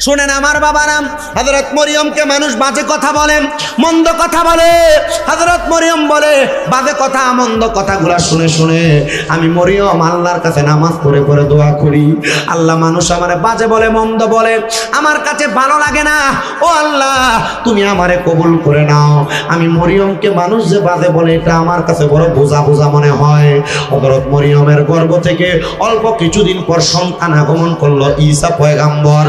শুনেন আমার বাবারাম হজরত মরিয়মকে মানুষ বাজে কথা বলে, মন্দ কথা বলে। হজরত মরিয়ম বলে, বাজে কথা, মন্দ কথাগুলা শুনে শুনে আমি মরিয়ম আল্লাহর কাছে নামাজ পড়ে পড়ে দোয়া করি। আল্লাহ মানুষ আমারে বাজে বলে, মন্দ বলে। আমার কাছে ভালো লাগে না। ও আল্লাহ, তুমি আমারে কবুল করে নাও। আমি মরিয়মকে মানুষ যে বাজে বলে, এটা আমার কাছে বড় বোঝা বোঝা মনে হয়। হজরত মরিয়মের গর্ভ থেকে অল্প কিছুদিন পর সন্তান আগমন করল ঈসা পয়গাম্বর।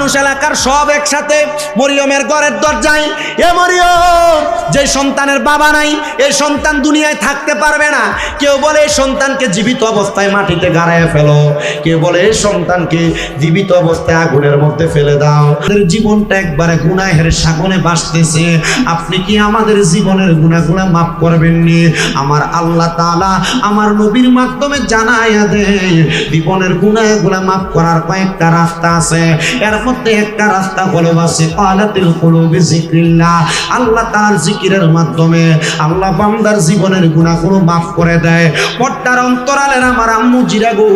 মানুষ এলাকার সব একসাথে মরিয়মের ঘরের দরজায়, এ মরিয়ম, যে সন্তানের বাবা নাই এই সন্তান দুনিয়ায় থাকতে পারবে না। কেউ বলে এই সন্তানকে জীবিত অবস্থায় মাটিতে গাড়ায় ফেলো। কেউ বলে এই সন্তানকে জীবিত অবস্থায় আগুনের মধ্যে ফেলে দাও। জীবনটা একবারে গুনাহের সাগনে বাসতেছে আপনি কি আমাদের জীবনের গুণাগুলা মাফ করবেন নি আমার আল্লাহ তাআলা আমার নবীর মাধ্যমে জানাইয়া দেয়, জীবনের গুনাহগুলা মাফ করার কয়েকটা রাস্তা আছে। এর মধ্যে একটা রাস্তা হলো আছে কালাতিল কুলুবি জিক্রিল্লাহ আল্লাহ তার জিকিরের মাধ্যমে আল্লাহ বান্দার জীবনের গুনাহগুলো মাফ করে দেয়। পট্টার অন্তরালের আমার আম্মু জিরা গো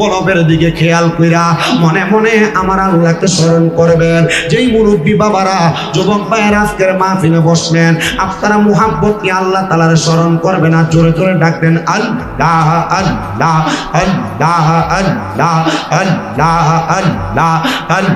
কলবের দিকে খেয়াল কইরা মনে মনে আমার আল্লাহকে স্মরণ করবেন। যেই মুরব্বী বাবারা, যুবক ভাইয়ের আজকের মাহফিলে বসলেন, আপনারা মুহাব্বত কি আল্লাহ তালার স্মরণ করবেন আর জোরে জোরে ডাকবেন, আল্লাহ আল্লাহ আল্লাহ আল্লাহ আল্লাহ আল্লাহ আল্লাহ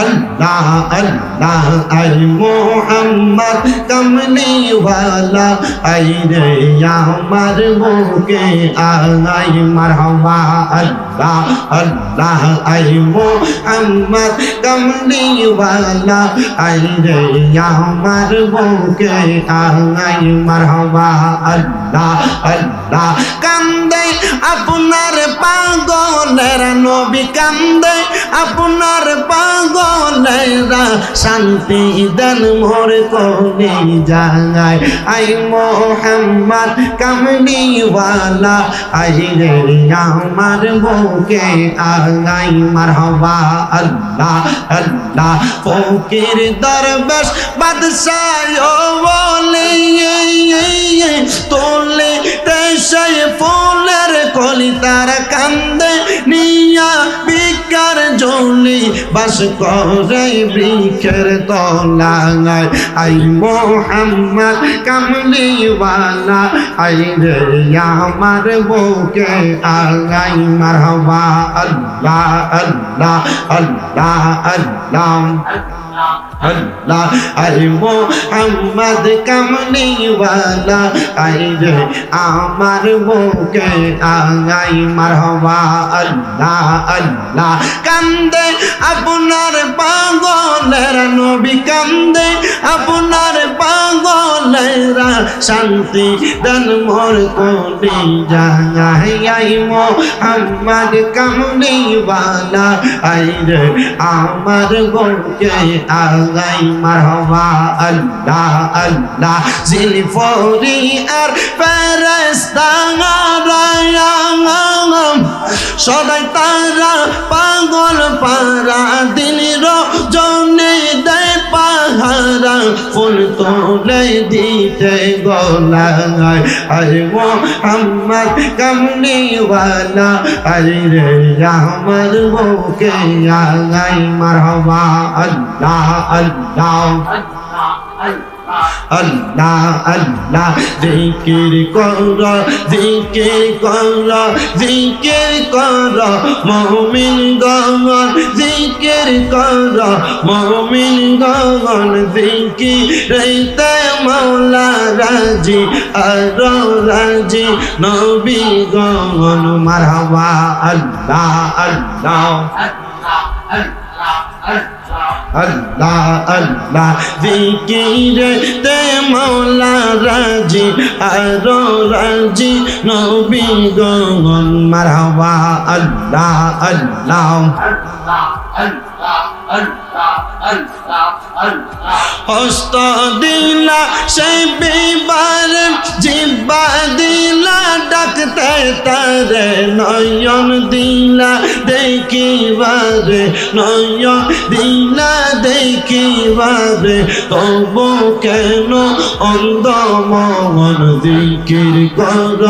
আল্লাহ আই মোহাম্মদ কমলি ওয়ালা আই রে আমার বুকে আই মারহাবা, আল্লাহ আল্লাহ আই মোহাম্মদ কমলি ওয়ালা আই রে আমার বুকে আই মারহাবা, আল্লাহ আল্লাহ, কান্দে আপনার পাগলের নবী, কান্দে আপনার পাগলেরা শান্তি দেন মোর কবি জাগায় আই মোহাম্মদ কামলিওয়ালা, আই রে আমার বুকে আগাই। মারহাবা আল্লাহ আল্লাহ, ফকির দরবেশ বাদশাহ বলে তোলে দেশায় ফুলের কলি তারা কান্দে নিয়া বিকার জলি বাস করে বৃক্ষের তলায়। আই মোহাম্মদ কামলিওয়ালা, আই রে আমার বুকে আগাই। মারহাবা আল্লাহ আল্লাহ আল্লাহ আল্লাহ আল্লাহ। আই মোহাম্মদ কামলিওয়ালা, আই রে আমার বুকে আগাই মারহাবা আল্লাহ আল্লাহ। কান্দে আপনার পাগলের নবী, কান্দে আপনার পাগলেরা শান্তি দান মোর কোনি যাই আই মোহাম্মদ কামলিওয়ালা আই রে আমার বুকে আগাই মারহাবা আল্লাহ আল্লাহ। জিলফরি আর ফেরেস্তা সদাই তারা পাগল পারা দিন রজনে দেয় পাহারা, ফুল তোলে দিতে গলায়। আরে মোহাম্মদ কামলিওয়ালা, আরে রে আমার বুকে আগাই মারহাবা আল্লাহ আল্লাহ। আল্লাহ আল্লাহ, জিকির কর জিকির কর জিকির কর, মমিন গগন, জিকির কর, মমিন গগন জিকির রইতে মৌলা রাজি, আর রাজি, নবী গগন, মারহাবা আল্লাহ আল্লাহ আল্লাহ আল্লাহ। আল্লাহ আল্লাহ। জিকিরে তে মৌলা রাজি, আরও রাজি। নবী গন মারহাবা, আল্লাহ আল্লাহ। আল্লাহ আল্লাহ আল্লাহ আল্লাহ আল্লাহ। হস্ত দিলা সেই বিবারে জিব্বা দিলা, ডাকতে তারে নয়ন দিলা, দেখিবারে নয়ন দিলা, দেখিবারে, তবু কেন অন্ধ মন দিকির কর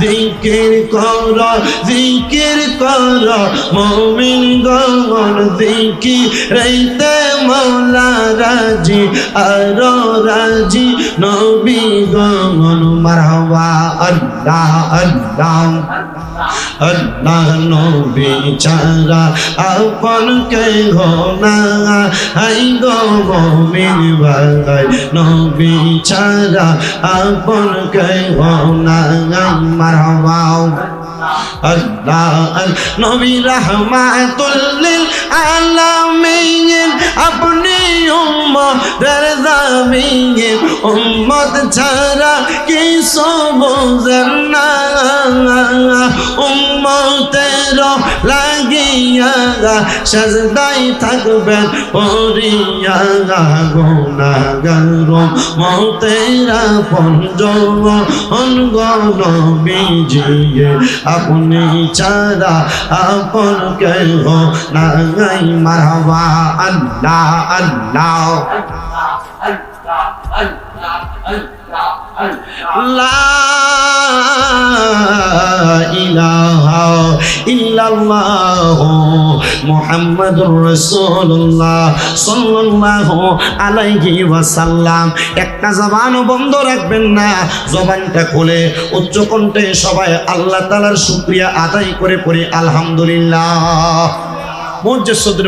দিকির কর দিকির কর, মমিন গমন দিকি রইতে মৌলা রাজি আর রাজি নবী গমন মারহাবা, আল্লাহ আল্লাহ। আল্লাহ নবী চারা আপন কে ঘনা আই গো মমিন ভাই, নবী চারা আপন কে ঘনা মারহাবা। আপনি উম্মত ছাড়া কিছু বুঝেন না। উম্মতের লাগিয়া সাজদাই থাকবেন পরিয়া গুনাগার মতেরা পঞ্জম অনগণ বিজিয়ে আপনি ছাড়া আপন কেহ নাই। মারহাবা আল্লাহ আল্লাহ। লা ইলাহা ইল্লাল্লাহ মুহাম্মাদুর একটা জবানও বন্ধ রাখবেন না জবানটা খুলে উচ্চ কণ্ঠে সবাই আল্লাহ তাআলার শুকরিয়া আদায় করে পড়ি আলহামদুলিল্লাহ মসজিদ সদর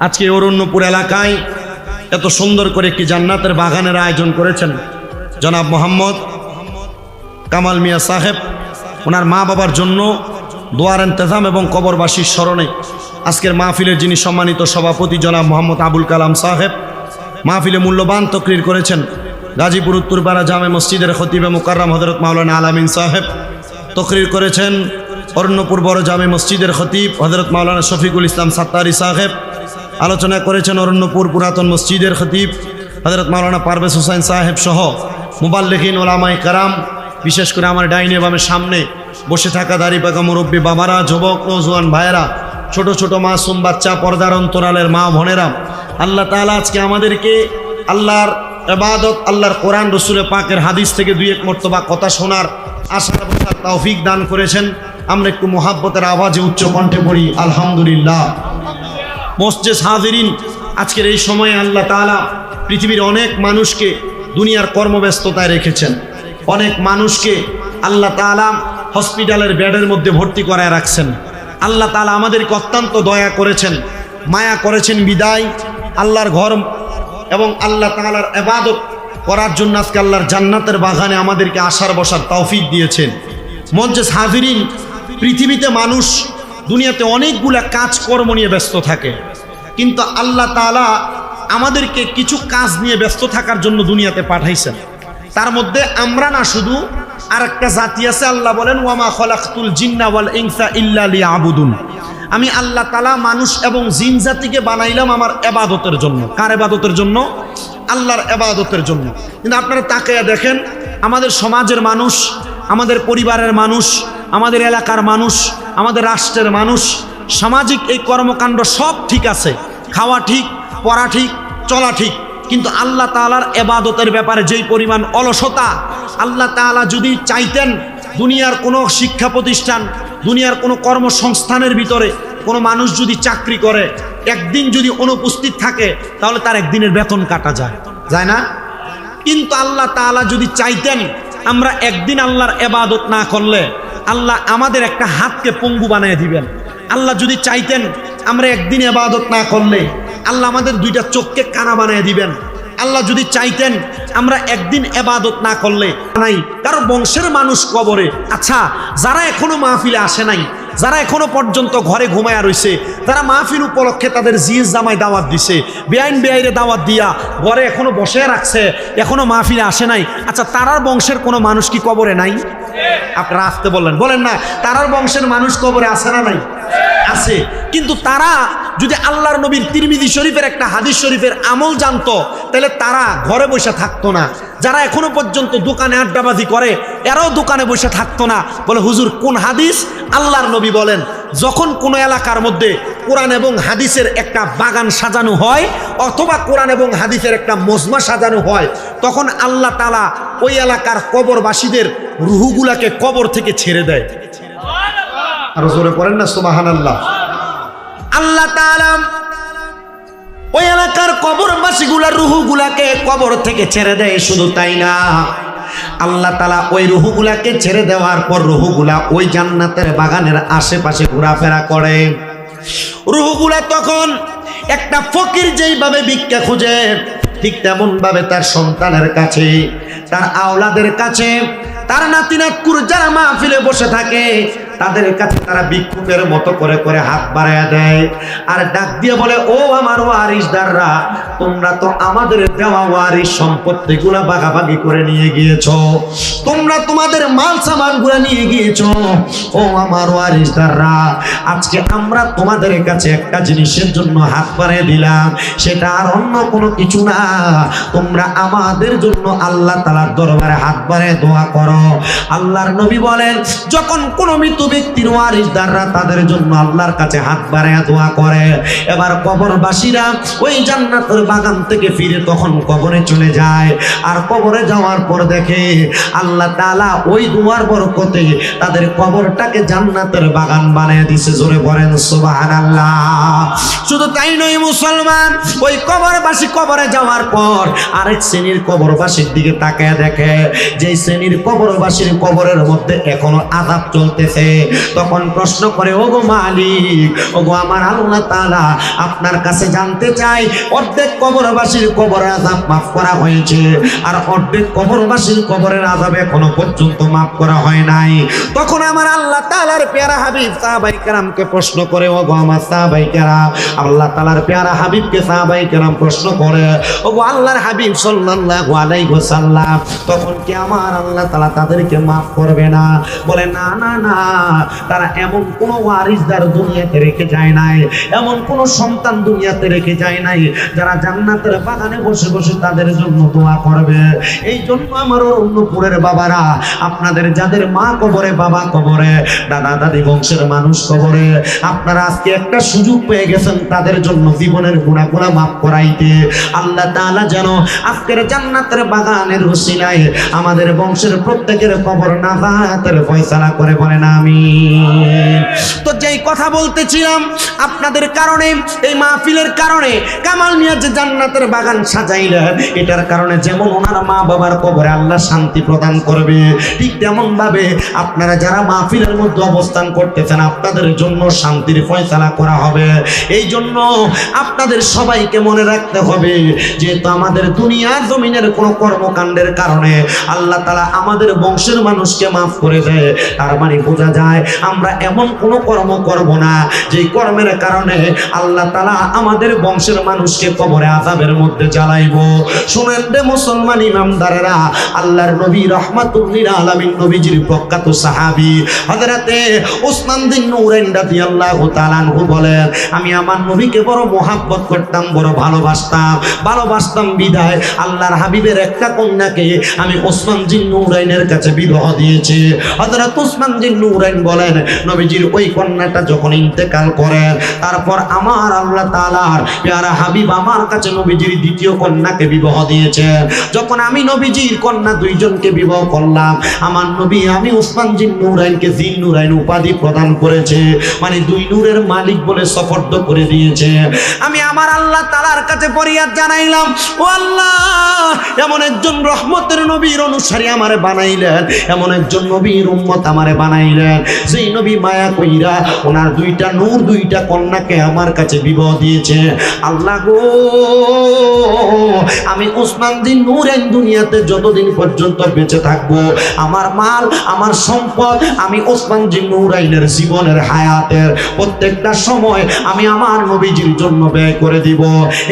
আজকে অরণ্যপুর এলাকায় এত সুন্দর করে একটি জান্নাতের বাগানের আয়োজন করেছেন জনাব মোহাম্মদ কামাল মিয়া সাহেব, ওনার মা বাবার জন্য দোয়ার ইন্তজাম এবং কবরবাসীর স্মরণে আজকের মাহফিলের যিনি সম্মানিত সভাপতি জনাব মোহাম্মদ আবুল কালাম সাহেব, মাহফিলে মূল্যবান তকরির করেছেন গাজীপুর উত্তরপাড়া জামে মসজিদের খতিবে মুকাররাম হজরত মাওলানা আলামিন সাহেব, তকরির করেছেন অরণ্যপুর বড় জামে মসজিদের খতিব হজরত মাওলানা শফিকুল ইসলাম সাত্তারি সাহেব, আলোচনা করেছেন অরণ্যপুর পুরাতন মসজিদের খতিব হজরত মাওলানা পারভেজ হোসেন সাহেব সহ মুবাল্লিখিন ওলামাই কারাম, বিশেষ করে আমার ডাইনে বামের সামনে বসে থাকা দাড়ি পাকা মুরব্বী বাবারা, যুবক, নজওয়ান ভাইয়েরা, ছোট ছোট মাসুম বাচ্চা, পর্দার অন্তরালের মা বোনেরা, আল্লাহ তালা আজকে আমাদেরকে আল্লাহর এবাদত আল্লাহর কোরআন, রসুলের পাকের হাদিস থেকে দুই এক মর্তবা কথা শোনার আশা তৌফিক দান করেছেন। আমরা একটু মোহাব্বতের আওয়াজে উচ্চ কণ্ঠে পড়ি, আলহামদুলিল্লাহ। মসজিদ হাজিরিন, আজকের এই সময়ে আল্লাহ তাআলা পৃথিবীর অনেক মানুষকে দুনিয়ার কর্মব্যস্ততায় রেখেছেন। অনেক মানুষকে আল্লাহ তাআলা হসপিটালের বেডের মধ্যে ভর্তি করায় রাখছেন। আল্লাহ তাআলা আমাদেরকে অত্যন্ত দয়া করেছেন, মায়া করেছেন বিদায়, আল্লাহর ঘর এবং আল্লাহ তালার এবাদত করার জন্য আজকে আল্লাহর জান্নাতের বাগানে আমাদেরকে আসার বসার তৌফিক দিয়েছেন। মঞ্চেস হাজিরিন, পৃথিবীতে মানুষ দুনিয়াতে অনেকগুলা কাজকর্ম নিয়ে ব্যস্ত থাকে। কিন্তু আল্লাহ তাআলা আমাদেরকে কিছু কাজ নিয়ে ব্যস্ত থাকার জন্য দুনিয়াতে পাঠাইছেন। তার মধ্যে আমরা না শুধু আর একটা জাতি আছে, আল্লাহ বলেন, ওয়ামা খলাকুল জিন্না ওয়াল ইনসা ইল্লা লিয়াবুদুন। আমি আল্লাহ তালা মানুষ এবং জিন জাতিকে বানাইলাম আমার এবাদতের জন্য। কার এবাদতের জন্য? আল্লাহর এবাদতের জন্য। কিন্তু আপনারা তাকাইয়া দেখেন, আমাদের সমাজের মানুষ, আমাদের পরিবারের মানুষ, আমাদের এলাকার মানুষ, আমাদের রাষ্ট্রের মানুষ, সামাজিক এই কর্মকাণ্ড সব ঠিক আছে, খাওয়া ঠিক পড়া ঠিক, চলা ঠিক। কিন্তু আল্লাহ তাআলার এবাদতের ব্যাপারে যেই পরিমাণ অলসতা, আল্লাহ তাআলা যদি চাইতেন দুনিয়ার কোনো শিক্ষা প্রতিষ্ঠান, দুনিয়ার কোনো কর্মসংস্থানের ভিতরে কোনো মানুষ যদি চাকরি করে, একদিন যদি অনুপস্থিত থাকে, তাহলে তার একদিনের বেতন কাটা যায়। যায় না? কিন্তু আল্লাহ তাআলা যদি চাইতেন আমরা একদিন আল্লাহর এবাদত না করলে, আল্লাহ আমাদের একটা হাতকে পঙ্গু বানিয়ে দিবেন। আল্লাহ যদি চাইতেন আমরা একদিন এবাদত না করলে আল্লাহ আমাদের দুইটা চোখকে কানা বানিয়ে দিবেন। আল্লাহ যদি চাইতেন আমরা একদিন এবাদত না করলে নাই। কারও বংশের মানুষ কবরে। আচ্ছা যারা এখনও মাহফিলে আসে নাই, যারা এখনও পর্যন্ত ঘরে ঘুমায়া রইছে, তারা মাহফিল উপলক্ষে তাদের জিজ জামাই দাওয়াত দিছে, বেআইন বেআইরে দাওয়াত দিয়া ঘরে এখনও বসে রাখছে, এখনও মাহফিলে আসে নাই। আচ্ছা তারার বংশের কোনো মানুষ কি কবরে নাই? আপনারা আসতে বললেন। বলেন না, তারার বংশের মানুষ কবরে আসে না নাই? আছে। কিন্তু তারা যদি আল্লাহর নবীর তিরমিদি শরীফের একটা হাদিস শরীফের আমল জানতো, তাহলে তারা ঘরে বসে থাকতো না। যারা এখনও পর্যন্ত দোকানে আড্ডাবাজি করে, এরাও দোকানে বসে থাকতো না। বলে, হুজুর, কোন হাদিস? আল্লাহর নবী বলেন, যখন কোনো এলাকার মধ্যে কোরআন এবং হাদিসের একটা বাগান সাজানো হয়, অথবা কোরআন এবং হাদিসের একটা মজমা সাজানো হয়, তখন আল্লাহ তালা ওই এলাকার কবরবাসীদের রুহুগুলাকে কবর থেকে ছেড়ে দেয়। আরও জোরে পড়েন না সুবাহান আল্লাহ আল্লাহ ওই এলাকার কবরবাসীগুলার রুহুগুলাকে কবর থেকে ছেড়ে দেয়, শুধু তাই না। আল্লাহ তালা ওই রুহুগুলাকে ছেড়ে দেওয়ার পর রুহুগুলা ওই জান্নাতের বাগানের আশেপাশে ঘোরাফেরা করে। রুহুগুলা তখন একটা ফকির যেইভাবে ভিক্ষা খুঁজে, ঠিক তেমন ভাবে তার সন্তানের কাছে, তার আওলাদের কাছে, তার নাতি নাতকুর যারা মাহফিলে বসে থাকে তাদের কাছে তারা ভিক্ষুকের মতো করে করে হাত বাড়ায় দেয়। আর ডাক দিয়ে বলে, ও আমার ওয়ারিসদাররা তোমরা তো আমাদের দেওয়া ওয়ারিস সম্পত্তিগুলা ভাগাভাগি করে নিয়ে গিয়েছো। তোমরা তোমাদের মাল সামানগুলো নিয়ে গিয়েছো। ও আমার ওয়ারিসদাররা আজকে আমরা তোমাদের কাছে একটা জিনিসের জন্য হাত বাড়িয়ে দিলাম। সেটা আর অন্য কোনো কিছু না। তোমরা আমাদের জন্য আল্লাহ তালার দরবারে হাত বাড়িয়ে দোয়া করো। আল্লাহর নবী বলেন, যখন কোনো মৃত্যু ব্যক্তির ওয়ারিসদাররা তাদের জন্য আল্লাহর কাছে হাত বাড়ায় দোয়া করে। এবার কবরবাসীরা ওই জান্নাতের বাগান থেকে ফিরে তখন কবরে চলে যায়। আর কবরে যাওয়ার পর দেখে আল্লাহ তাআলা ওই দুয়ার বরকতে তাদের কবরটাকে জান্নাতের বাগান বানিয়ে দিছে। জোরে বলেন, সুবহানাল্লাহ। শুধু তাই নয়, মুসলমান, ওই কবরবাসী কবরে যাওয়ার পর আরেক শ্রেণির কবরবাসীর দিকে তাকায় দেখে যে শ্রেণির কবরবাসীর কবরের মধ্যে এখনও আযাব চলতেছে। তখন প্রশ্ন করে ও গো মালিক ও গো আমার আল্লাহ তাআলা আপনার কাছে জানতে চাই, অর্ধেক কবরবাসীর কবরের আযাব মাফ করা হয়েছে আর অর্ধেক কবরবাসীর কবরের আযাব এখনও পর্যন্ত মাফ করা হয় নাই। তখন আমার আল্লাহ তাআলার পেয়ারা হাবিব সাহাবাই কেরামকে প্রশ্ন করে ও গো আমার সাহাবাই কেরাম, আল্লাহ তাআলার পেয়ারা হাবিবকে সাহাবাই কেরাম প্রশ্ন করে ও গো আল্লাহর হাবিব সাল্লাল্লাহু আলাইহি ওয়াসাল্লাম, তখন কি আমার আল্লাহ তাআলা তাদেরকে মাফ করবে না? বলে, না না না। তারা এমন কোন ওয়ারিসদার দুনিয়াতে রেখে যায় নাই, এমন কোন সন্তান দুনিয়াতে রেখে যায় নাই যারা জান্নাতের বাগানে বসে বসে তাদের জন্য দোয়া করবে। এই জন্য আমার অন্যপুরের বাবারা, আপনাদের যাদের মা কবরে, বাবা কবরে, দাদা দাদি বংশের মানুষ কবরে, আপনারা আজকে একটা সুযোগ পেয়ে গেছেন তাদের জন্য জীবনের গুণাগুণা মাফ করাইতে। আল্লাহ তাআলা যেন আজকের জান্নাতের বাগানের রসিলায় আমাদের বংশের প্রত্যেকের কবর নাজাতের ফয়সালা করে বলেন আমি তো যেই কথা বলতেছিলাম, আপনাদের কারণে, এই মাহফিলের কারণে, কামাল মিয়া যে জান্নাতের বাগান সাজাইলেন এটার কারণে যেমন ওনার মা বাবার কবরে আল্লাহ শান্তি প্রদান করবে, ঠিক তেমন ভাবে আপনারা যারা মাহফিলের মধ্যে অবস্থান করতেছেন, আপনাদের জন্য শান্তির ফয়সালা করা হবে। এই জন্য আপনাদের সবাইকে মনে রাখতে হবে, যেহেতু আমাদের দুনিয়ার জমিনের কোনো কর্মকাণ্ডের কারণে আল্লাহ তালা আমাদের বংশের মানুষকে মাফ করে দেয়, তার মানে বোঝা যায় আমরা এমন কোনো কর্ম করব না। যে কর্মের কারণে আল্লাহ তালা আমাদের বংশের মানুষকে কবরে আজাবের মধ্যে জ্বালাইব। শুনেন রে মুসলমান ইমামদারেরা, আল্লাহর নবী রহমাতুল্লিল আলমিন নবীজির প্রখ্যাত সাহাবী হযরতে ওসমান বিন নূরাইন রাদিয়াল্লাহু তাআলা আনহু বলেন, আমি আমার নবীকে বড় মোহাব্বত করতাম, বড় ভালোবাসতাম। ভালোবাসতাম বিদায় আল্লাহর হাবিবের একটা কন্যাকে আমি ওসমান জিন নূরাইনের কাছে বিবাহ দিয়েছি। হযরত ওসমান জিন বলেন, নবীজির ওই কন্যাটা যখন ইন্তেকাল করেন, তারপর আমার আল্লাহ তাআলার পেয়ারা হাবিব আমার কাছে নবীজির দ্বিতীয় কন্যাকে বিবাহ দিয়েছেন। যখন আমি নবীজির কন্যা দুইজনকে বিবাহ করলাম, আমার নবী, আমি ওসমান জিন নূরাইনকে জিন নূরাইন উপাধি প্রদান করেছে মানে দুই নূরের মালিক বলে সফর্দ করে দিয়েছে। আমি আমার আল্লাহ তালার কাছে ফরিয়াদ জানাইলাম, ও আল্লাহ, এমন একজন রহমতের নবীর অনুসারী আমারে বানাইলেন, এমন একজন নবীর উম্মত আমারে বানাইলেন। যেই নবী মায়া কইরা ওনার দুইটা নূর, দুইটা কন্যাকে আমার কাছে বিবাহ দিয়েছে। আল্লাহ গো, আমি ওসমান দিন নূরেন দুনিয়াতে যতদিন পর্যন্ত বেঁচে আমার মাল, আমার সম্পদ, আমি ওসমান জি জীবনের হায়াতের প্রত্যেকটা সময় আমি আমার নবীজির জন্য ব্যয় করে দিব।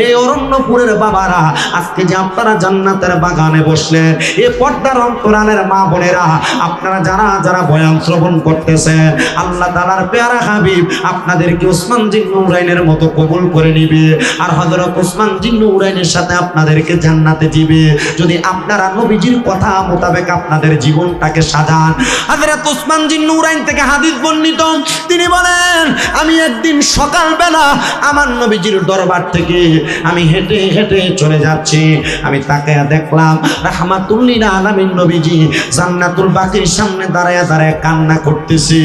এই অরণ্যপুরের বাবারা, আজকে যে আপনারা জান্নাতের বাগানে বসলেন, এ পর্দার অন্তরানের মা বোনেরা, আপনারা যারা যারা বয়ান শ্রবণ করতেছেন। আল্লাহ তালার পেয়ারা হাবিব আপনাদেরকে ওসমান জিন্নুরাইনের মতো কবুল করে নিবে। আর হজরত ওসমান জিন্নুরাইনের সাথে আপনাদেরকে জান্নাতে দিবে। যদি আপনারা নবীজির কথা মোতাবেক আপনাদের জীবনটাকে সাজান। হজরত ওসমান জিন্নুরাইন থেকে হাদিস বর্ণিত। তিনি বলেন, আমি একদিন সকালবেলা আমার নবীজির দরবার থেকে আমি হেঁটে হেঁটে চলে যাচ্ছি। আমি তাকে দেখলাম রাহমাতুল্লিল আলামিন নবীজি, জান্নাতুল বাকির সামনে দাঁড়ায় দাঁড়ায় কান্না করতেছি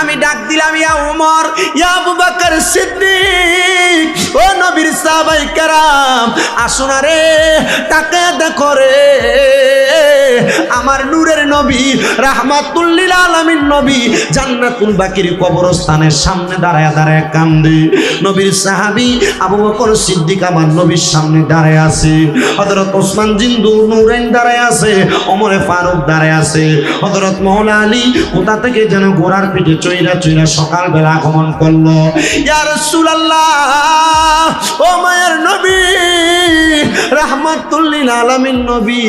আমি ডাক দিলাম, ইয়া ওমর ইয়া আবু বকর সিদ্দিক, ও নবীর সাহাবাই কারাম আসুন রে, তাকে দেখো রে। আমার নূরের নবী রাহমাতুল্লিল আলামিন নবী, জান্নাতুল বাকির কবরস্থানের সামনে দাঁড়ায় দাঁড়ায় কান্দে। নবীর সাহাবী আবু বকর সিদ্দিক আমার নবীর সামনে দাঁড়ায় আছে। হযরত ওসমান জিন্দু নূরাইন দাঁড়ায় আছে, ওমরে ফারুক দাঁড়ায় আছে। হযরত মওলা আলী কোথা থেকে যেন ঘোড়ার পিঠে চইরা চইরা সকালবেলা আগমন করল। ইয়া রাসূলুল্লাহ, ও মায়ের নবী নবী,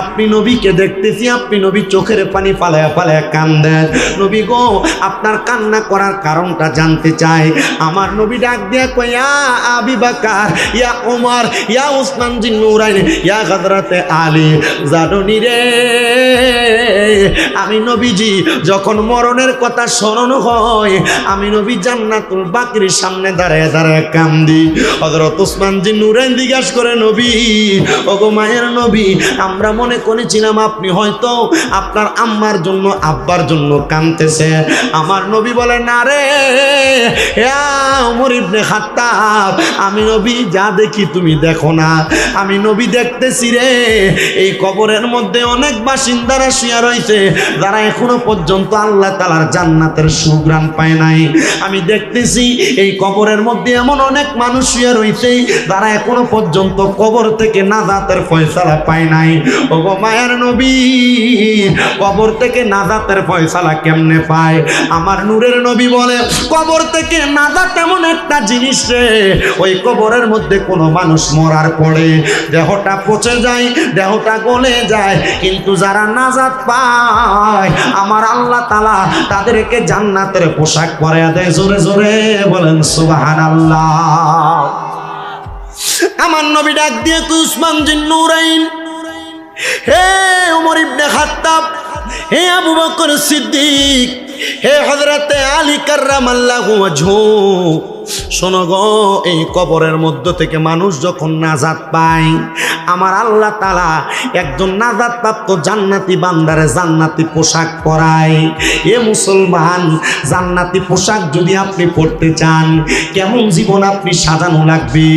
আপনি নবীকে দেখতেছি, আপনি নবী চোখের পানি পালায়া কান্দেন। নবী গো, আপনার কান্না করার কারণটা জানতে চাই। আমার নবী ডাক দিয়া কইয়া আবি বাকার, ইয়া ওমর, ইয়া উসমান জিন ইয়া হযরতে আলী রে, আমি নবীজি যখন মরণের কথা স্মরণ হয়, আমি নবী জান্নাতুল বাকির সামনে দাঁড়ায় দাঁড়ায় কান্দি। হযরত উসমান জিন নুরাইন জিজ্ঞাসা করে, নবী, ওগো মায়ের নবী, আমরা মনে করেছিলাম আপনি হয়তো আপনার আম্মার জন্য, আব্বার জন্য কাঁদতেছে। আমার নবী বলে, না রে ওমর ইবনে খাত্তাব, আমি নবী, যা দেখি তুমি দেখো না। আমি নবী দেখতেছি রে, এই কবরের মধ্যে অনেক বাসিন্দারা শুয়ে রয়েছে, যারা এখনও পর্যন্ত আল্লাহ তালার জান্নাতের সুগ্রাণ পায় নাই। আমি দেখতেছি এই কবরের মধ্যে এমন অনেক মানুষ রয়েছে, যারা এখনও পর্যন্ত কবর থেকে নাজাতের ফয়সালা পায় নাই। ও গো মায়ের নবী, কবর থেকে নাজাতের ফয়সালা কেমনে পায়? আমার নূরের নবী বলে, কবর থেকে নাজাত এমন একটা জিনিস রে, ওই কবরের মধ্যে কোনো মানুষ মরার পরে দেহটা পচে যায়, দেহটা গলে যায়, কিন্তু যারা নাজাত পায়, আমার আল্লাহ তালা তাদেরকে জান্নাতের পোশাক পরে দেয়। জোরে জোরে বলেন সুবাহান আল্লাহ আমার নবী ডাক দিয়ে তুই উসমান জিন হে উমর ইবনে খাত্তাব, হে আবু বকর সিদ্দিক, হে হযরতে আলী কাররামাল্লাহু ওয়াজহু শোনো গো, এই কবরের মধ্য থেকে মানুষ যখন নাজাত পায়, আমার আল্লাহ তালা একজন নাজাত প্রাপ্ত জান্নাতি বান্দারে জান্নাতি পোশাক পরায়। এ মুসলমান, জান্নাতি পোশাক যদি আপনি পরতে চান, কেমন জীবন আপনি সাজানো লাগবে?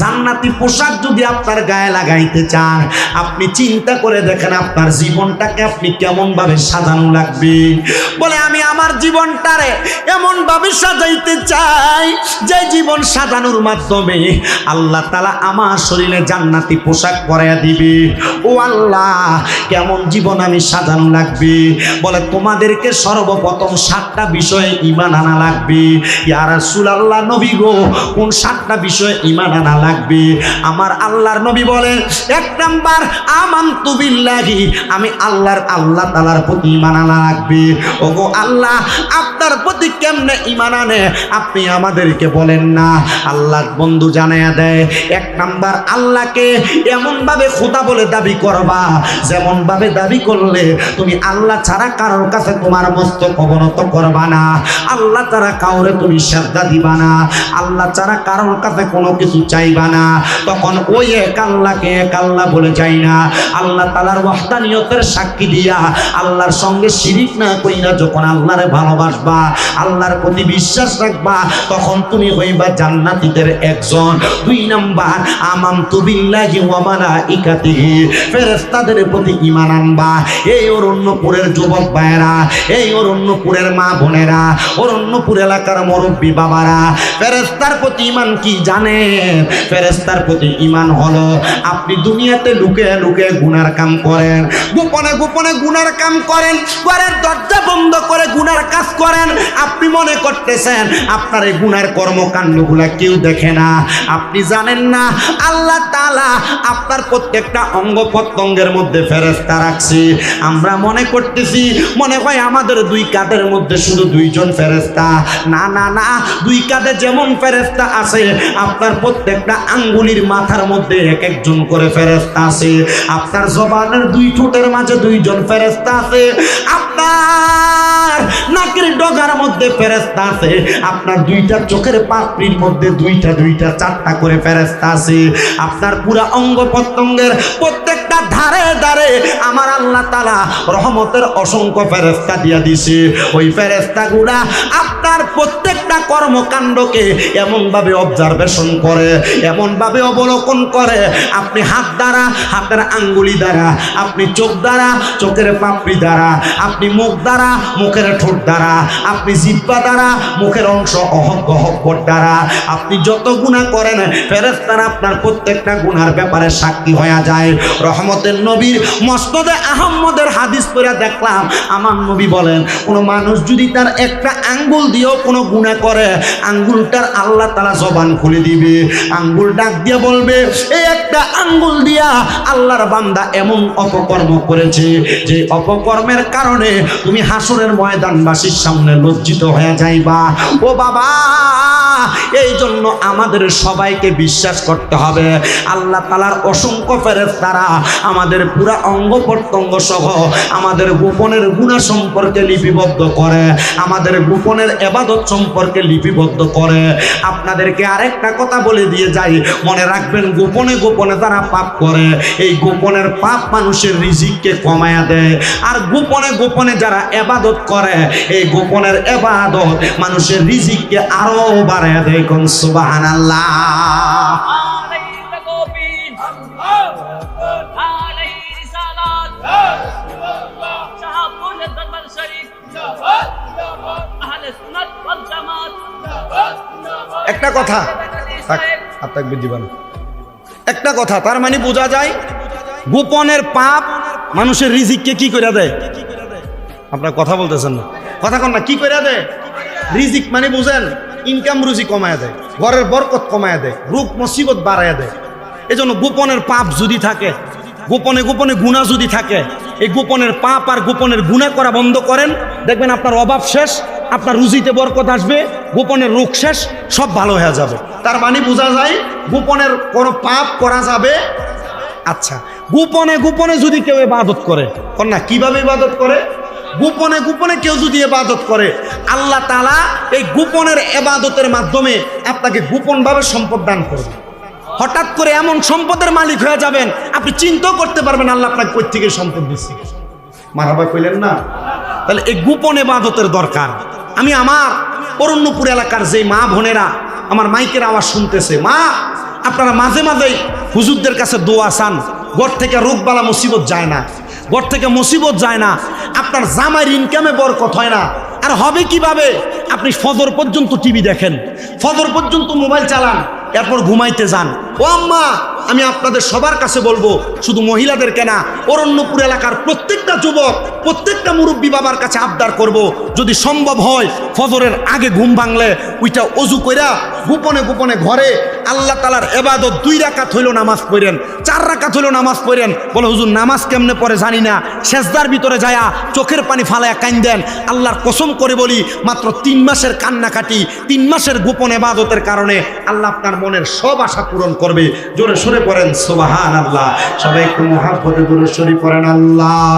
জান্নাতি পোশাক যদি আপনার গায়ে লাগাইতে চান, আপনি চিন্তা করে দেখেন আপনার জীবনটাকে আপনি কেমন ভাবে সাজানো লাগবে। বলে, আমি আমার জীবনটারে এমন ভাবে সাজাইতে চাই যে জীবন সাজানোর মাধ্যমে আল্লাহ তালা আমার শরীরে জান্নাতি পোশাক পরাইয়া দিবে। ও আল্লাহ, কেমন জীবন আমি সাজানো লাগবে? বলে, তোমাদেরকে সর্বপ্রথম সাতটা বিষয়ে ইমান আনা লাগবে। ইয়ার আল্লাহ নবী গো, কোন সাতটা বিষয়ে ইমান আনা লাগবে? আমার আল্লাহর নবী বলেন এক নাম্বার আমান তুবিল্লাহি আমি আল্লাহর আল্লাহ তালার প্রতি ইমান আনা লাগবে। ও গো আল্লাহ, আপনার প্রতি কেমনে ইমান আনে? আপনি আমাদেরকে বলেন না, আল্লাহ বন্ধু জানাইয়া দেয়, এক নাম্বার আল্লাহকে এমন ভাবে খোদা বলে দাবি করবা যেমন ভাবে দাবি করলে তুমি আল্লাহ ছাড়া কারোর কাছে তোমার মস্তক অবনত করবা না, আল্লাহ ছাড়া কাউরে তুমি শ্রদ্ধা দিবা না, আল্লাহ ছাড়া কারোর কাছে কোনো কিছু চাইবা না। তখন ওই এক আল্লাহকে এক আল্লাহ বলে যাই না, আল্লাহ তালার ওয়াহদানিয়তের সাক্ষী দিয়া আল্লাহর সঙ্গে শিরিক না কইরা যখন আল্লাহরে ভালোবাসবা, আল্লাহর প্রতি বিশ্বাস রাখবা, তখন তুমি হইবা জান্নাতীদের একজন। দুই নাম্বার আমাম তুবিল্লাহি ওয়া মালাইকাতিহি, ফেরেশতাদের প্রতি ঈমান আনবা। এই অরণ্যপুরের যুবক ভাইয়েরা, এই অরণ্যপুরের মা বোনেরা, অরণ্যপুর এলাকার মুরব্বী বাবারা, ফেরেশতার প্রতি ঈমান কি জানেন? ফেরেশতার প্রতি ঈমান হলো, আপনি দুনিয়াতে লুকে লুকে গুনার কাম করেন, গোপনে গোপনে গুনার কাম করেন, ঘরের দরজা বন্ধ করে গুনার কাজ করেন, আপনি মনে করতেছেন, আপনার এই গুনার কর্মকাণ্ডগুলা কেউ দেখে না। আপনি জানেন না, আল্লাহ তাআলা আপনার প্রত্যেকটা অঙ্গ প্রত্যঙ্গের মধ্যে ফেরেস্তা রাখছে। আমরা মনে করতেছি, মনে হয় আমাদের দুই কাঁধের মধ্যে শুধু দুইজন ফেরেস্তা না না না, দুই কাঁধে যেমন ফেরেস্তা আছে, আপনার প্রত্যেকটা আঙ্গুলির মাথার মধ্যে এক একজন করে ফেরেস্তা আছে। আপনার জবানের দুই ঠোঁটের মাঝে দুইজন ফেরেস্তা আছে। আপনার নাকের ডগার মধ্যে ফেরেস্তা আছে। আপনার দুইটা চোখের পাপড়ির মধ্যে দুইটা দুইটা চারটা করে ফেরেস্তা আছে। আপনার পুরা অঙ্গ প্রত্যঙ্গের প্রত্যেকটা ধারে ধারে আমার আল্লাহ তালা রহমতের অসংখ্য ফেরেস্তা দিয়া দিছে ওই ফেরেস্তা গুলা আপনার প্রত্যেকটা কর্মকাণ্ডকে এমনভাবে অবজারভেশন করে, এমনভাবে অবলোকন করে। আপনি হাত দ্বারা, হাতের আঙ্গুলি দ্বারা, আপনি চোখ দ্বারা, চোখের পাপড়ি দ্বারা, আপনি মুখ দ্বারা, মুখের ঠোঁট দ্বারা, আপনি জিব্বা দ্বারা, মুখের অংশ অহক অহব্বর দ্বারা। আপনি যত গুণা করেন ফেরেস্তারা আপনার প্রত্যেকটা গুণার ব্যাপারে সাক্ষী হয়ে যায়। রহমতের নবীর মসনদে আহম্মদের হাদিস পড়ে দেখলাম। আমার নবী বলেন, কোনো মানুষ যদি তার একটা আঙ্গুল দিয়েও কোনো গুণা করে, আঙ্গুলটার আল্লাহ তালা জবান খুলে দিবে। আঙ্গুল ডাক দিয়ে বলবে এই একটা আঙ্গুল দিয়া আল্লাহর বান্দা এমন অপকর্ম করেছে যে অপকর্মের কারণে তুমি হাসুরের ময়দানবাসীর সামনে লজ্জিত হয়ে যাইবা। ও বাবা, এই জন্য আমাদের সবাইকে বিশ্বাস করতে হবে। আল্লাহ তালার অসংখ্য ফেরেস তারা আমাদের পুরা অঙ্গ প্রত্যঙ্গ সহ আমাদের গোপনের গুণা সম্পর্কে লিপিবদ্ধ করে, আমাদের গোপনের এবাদত সম্পর্কে লিপিবদ্ধ করে। আপনাদেরকে আরেকটা কথা বলে দিয়ে যাই, মনে রাখবেন গোপনে গোপনে তারা পাপ করে, এই গোপনের পাপ মানুষের রিজিককে কমায়া দেয়। আর গোপনে গোপনে যারা এবাদত করে, এই গোপনের এবাদত মানুষের রিজিককে আরও বাড়ায় দেয়। কোন আল্লাহ একটা কথা। থাক, আর একটা কথা তার মানে বোঝা যায় গোপনের পাপ মানুষের রিজিককে কি করে দেয়? আপনার কথা বলতেছেন না। কথা কন না কি করে দেয়? রিজিক মানে বুঝেন ইনকাম রুজি কমায় দেয় ঘরের বরকত কমায় দেয় রূপ মুসিবত বাড়ায় দেয়। এই জন্য গোপনের পাপ যদি থাকে গোপনে গোপনে গুণা যদি থাকে এই গোপনের পাপ আর গোপনের গুণা করা বন্ধ করেন দেখবেন আপনার অভাব শেষ আপনার রুজিতে বরকত আসবে, গোপনের রোগ শেষ, সব ভালো হয়ে যাবে। তার মানে বোঝা যায় গোপনের কোনো পাপ করা যাবে? আচ্ছা গোপনে গোপনে যদি কেউ ইবাদত করে, কন্যা, কীভাবে ইবাদত করে? গোপনে গোপনে কেউ যদি এবাদত করে, আল্লাহ তালা এই গোপনের এবাদতের মাধ্যমে আপনাকে গোপনভাবে সম্পদ দান করবে। হঠাৎ করে এমন সম্পদের মালিক হয়ে যাবেন, আপনি চিন্তাও করতে পারবেন আল্লাহ আপনাকে কই সম্পদ দিচ্ছে। মারাবা কইলেন না? তাহলে এই গোপন এবাদতের দরকার। আমি আমার অরণ্যপুর এলাকার যে মা বোনেরা আমার মাইকের আওয়াজ শুনতেছে, মা, আপনারা মাঝে মাঝেই হুজুরদের কাছে দোয়া চান, ঘর থেকে রোগবালা মুসিবত যায় না, ঘর থেকে মুসিবত যায় না, আপনার জামাইয়ের ইনকামে বরকত হয় না, আর হবে কীভাবে? আপনি ফজর পর্যন্ত টিভি দেখেন, ফজর পর্যন্ত মোবাইল চালান, এরপর ঘুমাইতে যান। ও আম্মা আমি আপনাদের সবার কাছে বলব, শুধু মহিলাদের কেনা, অরণ্যপুর এলাকার প্রত্যেকটা যুবক, প্রত্যেকটা মুরব্বী বাবার কাছে আবদার করব। যদি সম্ভব হয়, ফজরের আগে ঘুম ভাঙলে ওইটা অজু কইরা গোপনে গোপনে ঘরে আল্লাহ তালার এবাদত দুই রাকাত হইল নামাজ পড়েন, চার রাকাত হইল নামাজ পড়েন। বলে, হুজুর, নামাজ কেমনে পড়ে জানি না। শেষদার ভিতরে যায়া চোখের পানি ফালায়া কান্দেন আল্লাহর কসম করে বলি, মাত্র তিন মাসের কান্নাকাটি, তিন মাসের গোপন এবাদতের কারণে আল্লাহ আপনার মনের সব আশা পূরণ করবে। জোরে সরে পড়েন সুবাহান আল্লাহ সবাই একটু মহাব্বতে দূরে সুরে পড়েন আল্লাহ